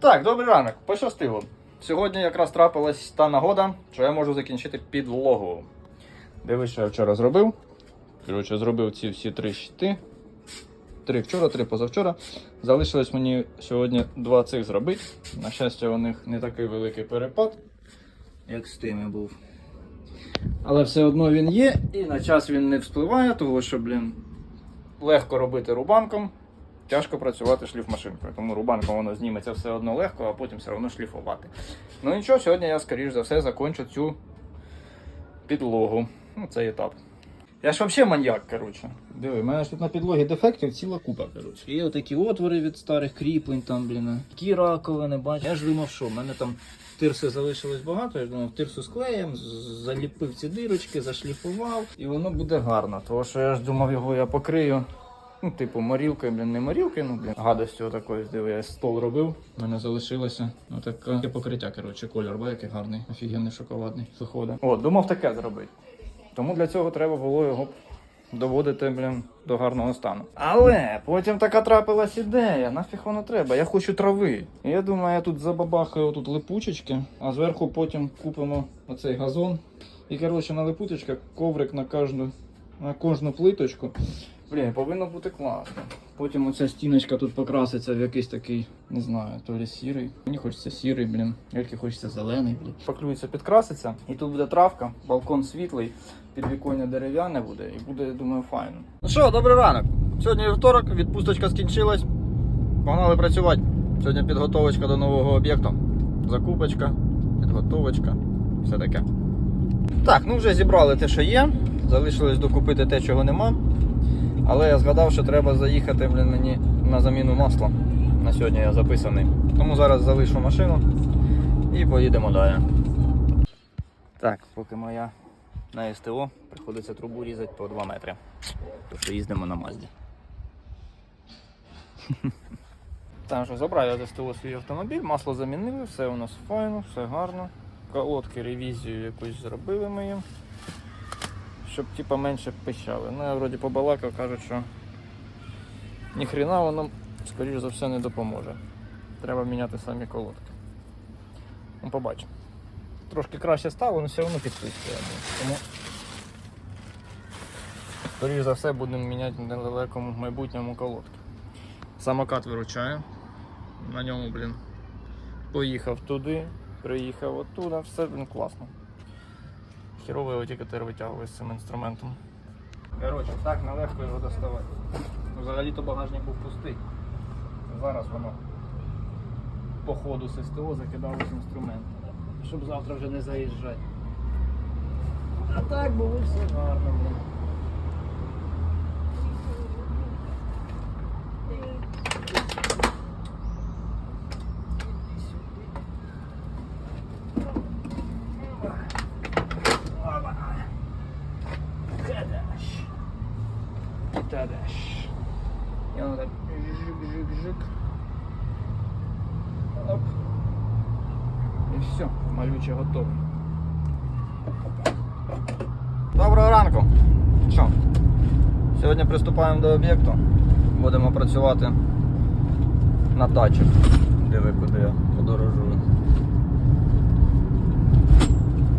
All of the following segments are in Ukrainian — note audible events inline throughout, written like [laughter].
Так, добрий ранок, пощастило. Сьогодні якраз трапилась та нагода, що я можу закінчити підлогу. Дивись, що я вчора зробив. Коротше, зробив ці всі три щити. Три вчора, три позавчора. Залишилось мені сьогодні два цих зробити. На щастя, у них не такий великий перепад, як з тими був. Але все одно він є, і на час він не вспливає, тому що, блін, легко робити рубанком, тяжко працювати шліфмашинкою. Тому рубанком воно зніметься все одно легко, а потім все одно шліфувати. Ну нічого, сьогодні я, скоріш за все, закончу цю підлогу. Ну, цей етап. Я ж взагалі маньяк, коротше. Диви, в мене ж тут на підлогі дефектів ціла купа, коротше. Є отакі отвори від старих кріплень, там, блін, такі раковини, бачиш. Я ж думав, що в мене там тирси залишилось багато, я ж думав, тирсу склеєм, заліпив ці дирочки, зашліфував, і воно буде гарно. Тому що я ж думав, його я покрию. Ну, типу, морілкою, блін, не морілкою, ну, блін, гадостю отакою, диви, я стол робив, в мене залишилося отаке покриття, коротше, кольор, бо який гарний, офігенний шоколадний виходить. О, думав таке зробити. Тому для цього треба було його доводити, блін, до гарного стану. Але потім така трапилась ідея, нафіг воно треба, я хочу трави. І я думаю, я тут забабахаю тут липучечки, а зверху потім купимо оцей газон. І коротше на липучечках коврик на кожну, на кожну плиточку. Блін, повинно бути класно. Потім оця стіночка тут покраситься в якийсь такий, не знаю, то лі сірий. Мені хочеться сірий, блін. Тільки хочеться зелений, блін. Поклюється, підкраситься. І тут буде травка, балкон світлий, підвіконня дерев'яне буде, і буде, я думаю, файно. Ну що, добрий ранок. Сьогодні вівторок, відпусточка скінчилась. Погнали працювати. Сьогодні підготовочка до нового об'єкту. Закупочка, підготовочка, все таке. Так, ну вже зібрали те, що є. Залишилось докупити те, чого нема. Але я згадав, що треба заїхати блін, мені на заміну масла. На сьогодні я записаний. Тому зараз залишу машину і поїдемо далі. Так, поки моя на СТО, приходиться трубу різати по 2 метри. Тому що їздимо на Мазді. [laughs] Там що забрав я з СТО свій автомобіль, масло замінили, все у нас файно, все гарно. Колодки ревізію якусь зробили ми їм щоб типа менше пищали. Ну я вроді побалакав, кажуть, що ніхрена воно, скоріш за все, не допоможе. Треба міняти самі колодки. Ну, побачимо. Трошки краще стало, але все одно підписує. Тому, скоріш за все, будемо міняти в недалекому майбутньому колодки. Самокат виручає. На ньому, блін, поїхав туди, приїхав оттуда, все блін, класно. Хірово отікатер тепер з цим інструментом. Коротше, так нелегко його доставати. Взагалі-то багажник був пустий. Зараз воно по ходу з СТО закидалось інструмент. Щоб завтра вже не заїжджати. А так було все гарно, блін. Тадаш. Тадаш. І воно так жик-жик-жик. Оп. І все, малюче готове. Доброго ранку. Що? Сьогодні приступаємо до об'єкту. Будемо працювати на дачі. Диви, куди я подорожую.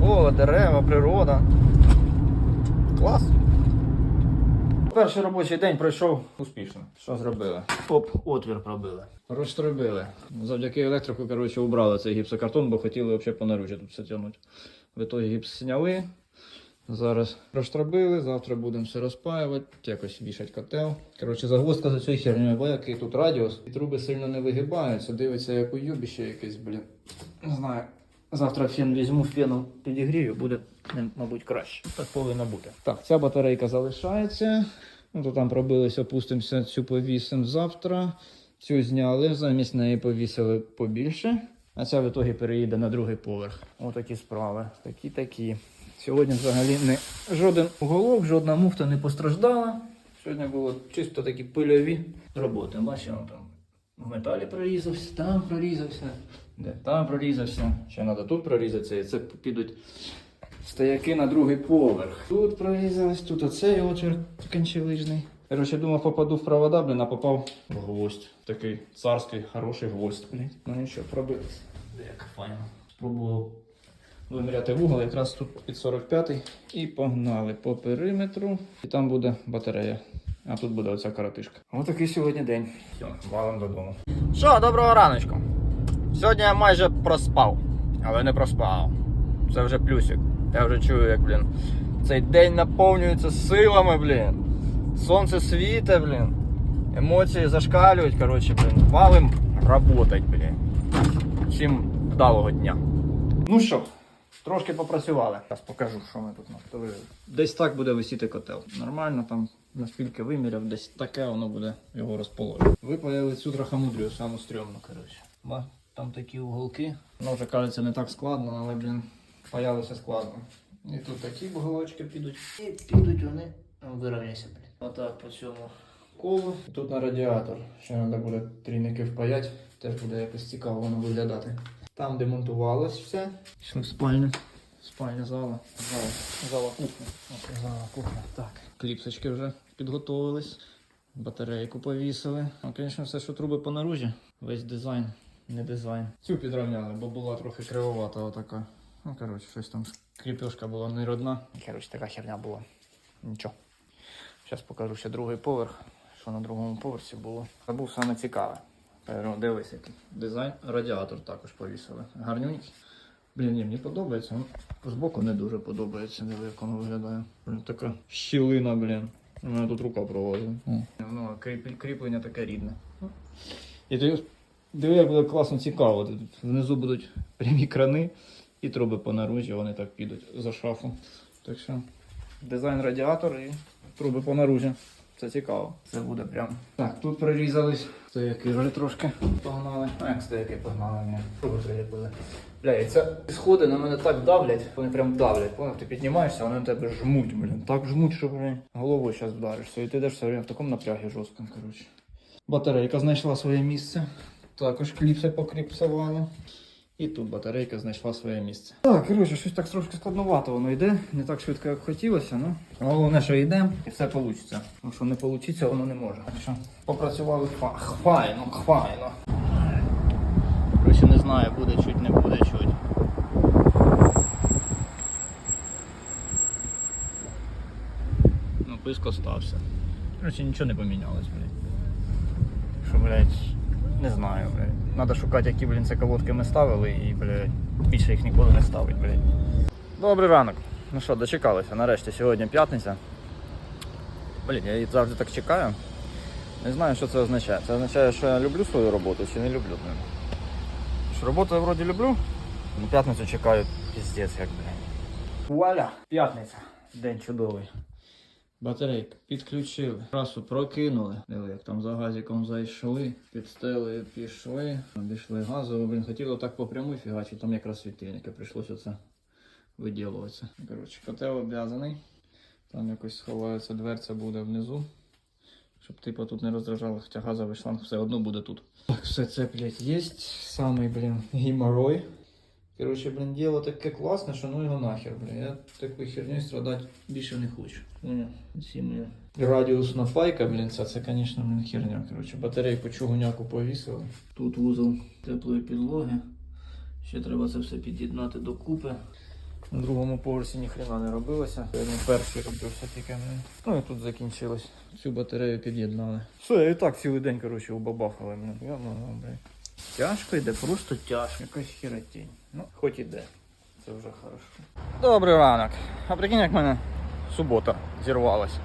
О, дерева, природа. Клас. Перший робочий день пройшов успішно. Що зробили? Оп, отвір пробили. Розтробили. Завдяки електрику, коротше, убрали цей гіпсокартон, бо хотіли взагалі по наружі тут все тягнути. В ітогі гіпс зняли. Зараз розтробили, завтра будемо все розпаювати, якось вішати котел. Коротше, загвоздка за цією хернею, бо який тут радіус. І труби сильно не вигибаються, дивиться, як у юбіще якесь, блін. Не знаю. Завтра фен візьму, фену підігрію, буде, мабуть, краще. Так повинно бути. Так, ця батарейка залишається. Ну, то там пробились, опустимося, цю повісимо завтра. Цю зняли, замість неї повісили побільше. А ця в ітогі переїде на другий поверх. Отакі справи. Такі-такі. Сьогодні взагалі не жоден уголок, жодна муфта не постраждала. Сьогодні було чисто такі пильові роботи. Бачимо там. В металі прорізався, там прорізався, де там прорізався. Ще треба тут прорізатися, і це підуть стояки на другий поверх. Тут прорізались, тут оцей отвір кончелижний. Короче, думав, попаду в провода, блін, а попав в гвоздь. Такий царський, хороший гвоздь, блін. Ну нічого, пробились. Як файно. Спробував виміряти вугол, якраз тут під 45 і погнали по периметру. І там буде батарея. А тут буде оця коротишка. Ось такий сьогодні день. Все, валом додому. Що, доброго раночку. Сьогодні я майже проспав, але не проспав. Це вже плюсик. Я вже чую, як, блін. Цей день наповнюється силами, блін. Сонце світе, блін. Емоції зашкалюють, коротше, блін. Валим работать, блін. Всім вдалого дня. Ну що, трошки попрацювали. Зараз покажу, що ми тут наставили. Десь так буде висіти котел. Нормально там, наскільки виміряв, десь таке воно буде його розположення. Випаяли цю трохамудрію, саму стрьомну, коротше. Ба, Там такі уголки. Воно вже кажеться не так складно, але, блін, паялося складно. І тут такі уголочки підуть. І підуть вони. Вирівняйся, блін. Отак по цьому колу. Тут на радіатор. Ще треба буде трійники впаяти. Теж буде якось цікаво воно виглядати. Там демонтувалось все. Пішли в спальню. Спальня зала. Зала, зала кухня. Оце зала кухня. Так. Кліпсочки вже підготовились. Батарейку повісили. Ну, звісно, все, що труби по наружі. Весь дизайн, не дизайн. Цю підрівняли, бо була трохи кривовата отака. Ну, коротше, щось там кріпюшка була не родна. Коротше, така херня була. Нічого. Зараз покажу ще другий поверх, що на другому поверсі було. Це був саме цікаве. Дивись, який дизайн. Радіатор також повісили. Гарнюнький. Блін, ні, мені подобається. Ну, збоку не дуже подобається, диви, як воно виглядає. Блін, така щілина, блін. У мене тут рука проводить. Ну, кріплення таке рідне. І ти диви, як буде класно цікаво. Тут внизу будуть прямі крани і труби по наружі, вони так підуть за шафу. Так що дизайн радіатор і труби по наружі. Це цікаво. Це буде прям. Так, тут прорізались. Стояки вже трошки погнали. А як стояки погнали, ні. Труби приліпили. Бля, і це сходи на мене так давлять, вони прям давлять. Поняв, ти піднімаєшся, вони на тебе жмуть, блін. Так жмуть, що блін, головою зараз вдаришся. І ти йдеш все время в такому напрягі жорсткому, коротше. Батарейка знайшла своє місце. Також кліпси покріпсували. І тут батарейка знайшла своє місце. Так, коротше, щось так трошки складновато воно йде. Не так швидко, як хотілося, ну. Головне, що йде, і все вийде. Тому що не вийде, воно не може. Так що попрацювали фа- хвайно, хвайно. Коротше, не знаю, буде чуть, не буде чуть. Ну, писк стався. Коротше, нічого не помінялось, блядь. Що, блядь, не знаю, блядь. Надо шукати, які, блін, це колодки ми ставили і, блядь, більше їх ніколи не ставить, блядь. Добрий ранок. Ну що, дочекалися. Нарешті сьогодні п'ятниця. Блін, я її завжди так чекаю. Не знаю, що це означає. Це означає, що я люблю свою роботу чи не люблю. Що роботу я вроді люблю, але п'ятницю чекаю піздець, як блін. Вуаля! П'ятниця. День чудовий. Батарейки підключили, трасу прокинули. Диви, як там за газиком зайшли, під стелею пішли, обійшли газово, блін, хотіли так по прямій фігачі, там якраз світильники, прийшлося це виділуватися. Коротше, котел обв'язаний. Там якось сховається дверця буде внизу. Щоб типу тут не роздражало, хоча газовий шланг все одно буде тут. Так, все це, блядь, є. Самий, блін, геморрой. Короче, блін, діло таке класне, що ну його нахер, блін. Я такою хернею страдати більше не хочу. Ці мені. Радіусна файка, блін, це, це, звісно, блін, херня. Короче, батарейку чугуняку повісили. Тут вузол теплої підлоги. Ще треба це все під'єднати докупи. На другому поверсі ніхрена не робилося. Сьогодні перший робився тільки. Ну і тут закінчилось. Цю батарею під'єднали. Все, я і так цілий день, коротше, убабахали. Блін. Я ну, блін. Тяжко йде, просто тяжко. Якась херотінь. Ну, хоч іде. Це вже хорошо. Добрий ранок. А прикинь, як мене субота зірвалася.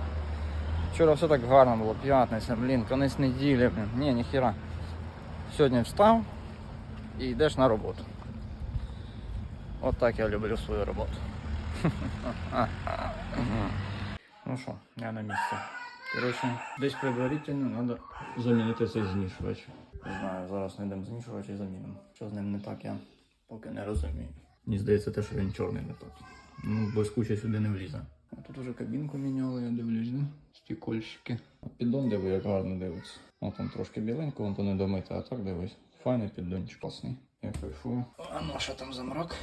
Вчора все так гарно було, п'ятниця, блін, конець неділі, блін. Ні, ніхіра. Сьогодні встав і йдеш на роботу. От так я люблю свою роботу. ну що, я на місці. Коротше, десь предварительно треба замінити цей змішувач. Не знаю, зараз знайдемо змішувач і замінимо. Що з ним не так, я поки не розумію. Мені здається, те, що він чорний не так. Ну, блискуче сюди не влізе. А тут уже кабінку міняли, я дивлюсь, да? Стікольщики. А піддон диви, як гарно дивиться. О, там трошки біленько, вон то не домите, а так дивись. Файний піддончик, класний. Я кайфую. А ну, що там за мрак?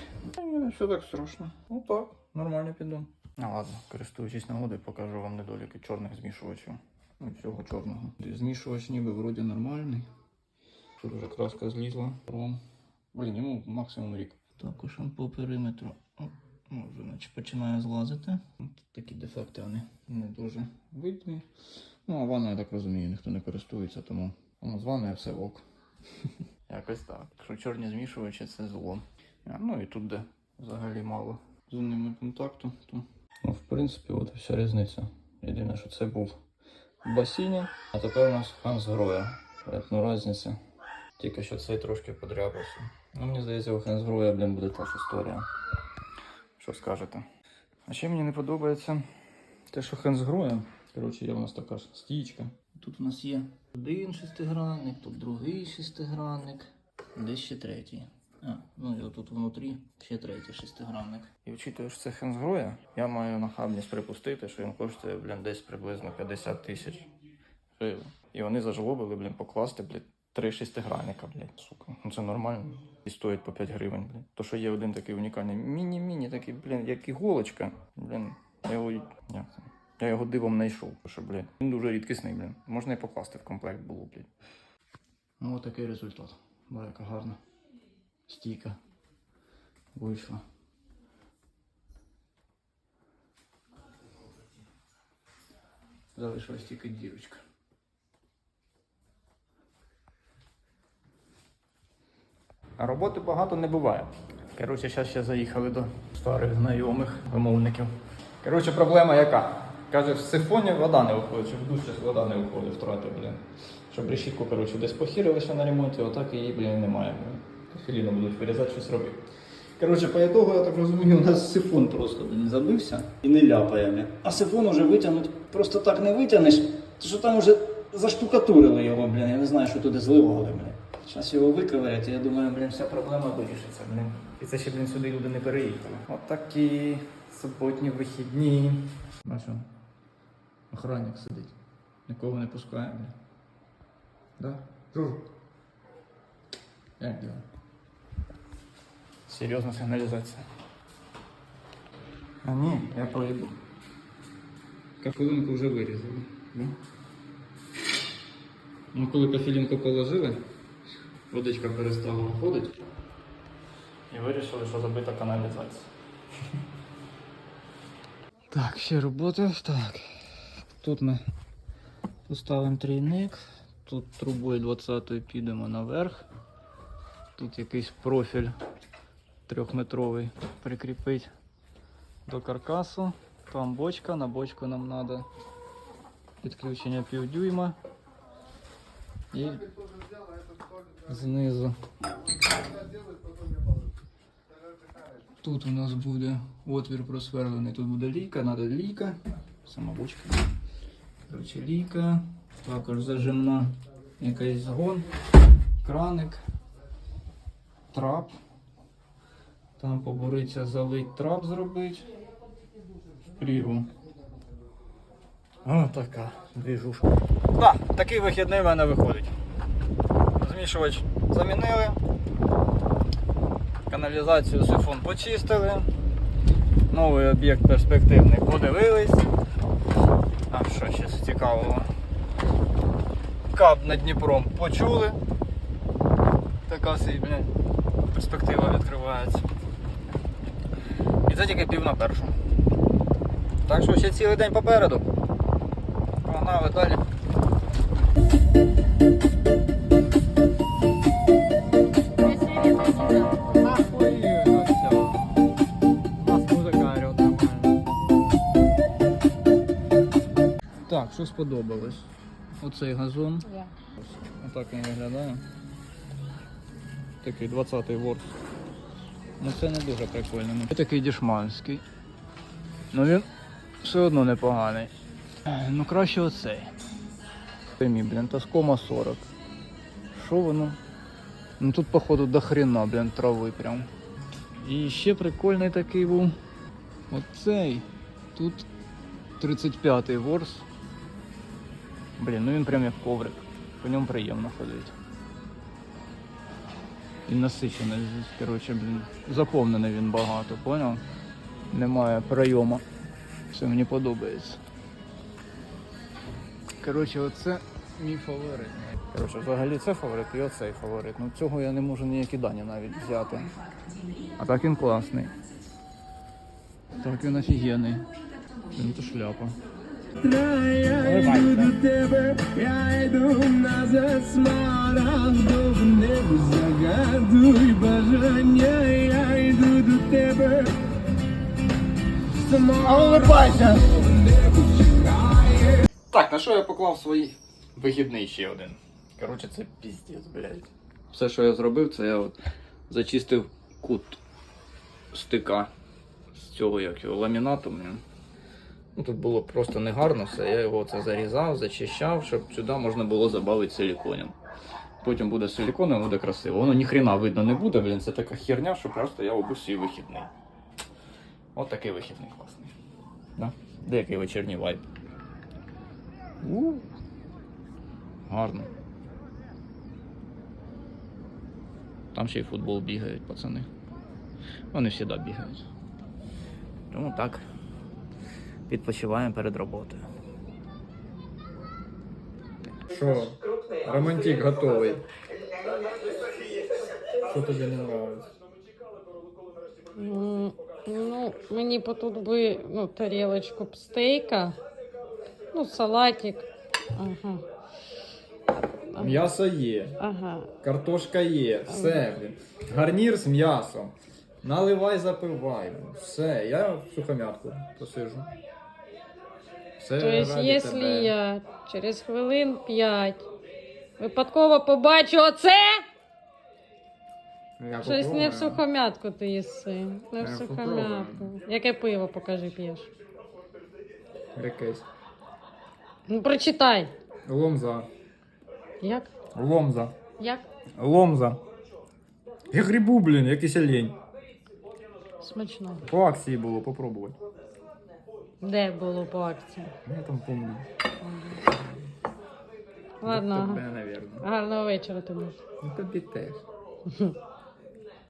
Все так страшно. Ну так, нормальний піддон. Ну ладно, користуючись нагодою, покажу вам недоліки чорних змішувачів. Ну, всього чорного. Змішувач ніби вроді нормальний. Тут вже краска злізла. Блін, йому максимум рік. Також он по периметру. Ну, вже наче починає злазити. От такі дефекти вони не дуже видні. Ну, а ванна, я так розумію, ніхто не користується, тому воно з ванною все ок. [laughs] Якось так. Якщо чорні змішувачі, це зло. А, ну і тут, де взагалі мало з ними контакту, то. Ну, в принципі, от вся різниця. Єдине, що це був в а тепер у нас Ханс Гроя. Ну, різниця. Тільки що цей трошки подряпався. Ну, мені здається, у Ханс блін, буде та ж історія. Що скажете? А ще мені не подобається те, що хензгроя. Коротше, є у нас така ж стічка. Тут у нас є один шестигранник, тут другий шестигранник, десь ще третій. А, ну і отут внутрі ще третій шестигранник. І вчитуючи, що це хензгроя. Я маю нахабність припустити, що він коштує, блін, десь приблизно 50 тисяч гривень. І вони зажлобили, блін, покласти, блін, три шестигранника, блядь, сука. Ну це нормально. І стоїть по 5 гривень, блін. То, що є один такий унікальний міні-міні, такий, блін, як іголочка. Блін, я його. Це? Я його дивом знайшов, що, блін, він дуже рідкісний, блін. Можна і покласти в комплект було, блін. Ну, такий результат. Бо яка гарна стійка вийшла. Залишилась тільки дірочка. А роботи багато не буває. Коротше, зараз ще заїхали до старих знайомих вимовників. Коротше, проблема яка? Каже, в сифоні вода не виходить, чи в душі вода не виходить, втрати, блін. Щоб решітку, коротше, десь похірили на ремонті, отак її, блін, немає. Блін. Філіно будуть вирізати, щось робити. Коротше, по ітогу, я так розумію, у нас сифон просто блін, забився і не ляпає. Блін. А сифон уже витягнути просто так не витягнеш, що там вже заштукатурили його, блін. Я не знаю, що туди зливали, блін. Зараз його виковирять, і я думаю, блін, вся проблема вирішиться, блін. І це ще, блін, сюди люди не переїхали. От такі суботні вихідні. Бачу, охранник сидить. Нікого не пускає, блін. Да? Друж. Як діло? Серйозна сигналізація. А ні, я проїду. Кафелинку вже вирізали. Да? Ну, коли кафелинку положили, водичка перестала виходити. І вирішили, що забита каналізація. Так, ще робота. Так. Тут ми поставимо трійник. Тут трубою 20 підемо наверх. Тут якийсь профіль трьохметровий прикріпить до каркасу. Там бочка, на бочку нам треба підключення півдюйма. І знизу. Тут у нас буде отвір просверлений, тут буде лійка, треба лійка. Сама бочка. Коротше, лійка. Також зажимна якийсь згон, краник, трап. Там побориться залить трап зробити. Прірву. О, така двіжушка. Так, такий вихідний в мене виходить. Змішувач замінили. Каналізацію сифон почистили. Новий об'єкт перспективний подивились. А що ще цікавого? Кап над Дніпром почули. Така собі, перспектива відкривається. І це тільки пів на першу. Так що ще цілий день попереду. Погнали далі. Так, що сподобалось? Оцей газон. Отак він виглядає. Такий 20-й ворс. Ну це не дуже прикольно. Це такий дішманський. Ну він все одно непоганий. Ну краще оцей. Це мій, блін, Таскома 40. Що воно? Ну тут, походу, до хрена, блін, трави прям. І ще прикольний такий був. Оцей. Тут 35-й ворс. Блін, ну він прям як коврик. По ньому приємно ходити. І насичений, коротше, блін, заповнений він багато, поняв? Немає прийому. Це мені подобається. Коротше, оце мій фаворит. Коротше, взагалі це фаворит і оцей фаворит. Ну цього я не можу ніякі дані навіть взяти. А так він класний. Так він офігенний. Він то шляпа. Я йду до тебе, я йду на засмарагдов небо загадуй бажання, я йду до тебе. А улыбайся! Так, на що я поклав свій вихідний ще один? Коротше, це піздець, блядь. Все, що я зробив, це я от зачистив кут стика з цього як його ламінату. Ну, тут було просто негарно все. Я його це зарізав, зачищав, щоб сюди можна було забавити силіконом. Потім буде силіконом, буде красиво. Воно ніхрена видно не буде, блін. Це така херня, що просто я обув свій вихідний. От такий вихідний класний. Да? Деякий вечірній вайб. У. Гарно. Там ще й футбол бігають, пацани. Вони завжди бігають. Тому так. Відпочиваємо перед роботою. Що? Романтик готовий. Що тобі не подобається? Ну, мені б тут би ну, тарілочку б стейка, ну, салатик. Ага. М'ясо є. Ага. Картошка є, все, блін. Гарнір з м'ясом. Наливай, запивай. Все, я в сухомятку посижу. Все То есть, ради якщо тебе. я через хвилин 5 випадково побачу оце, Я щось не попробую. в сухомятку ти їси. Не в Я сухомятку. Яке пиво покажи п'єш? Якесь. Ну, прочитай. Ломза. Як? Ломза. Як? Ломза. Я грибу, блін, якийсь олень. Смачно. По акції було, попробувати. Де було по акції? Я там помню. Ладно, Тебе, гарного вечора тобі. Ну тобі теж. [laughs]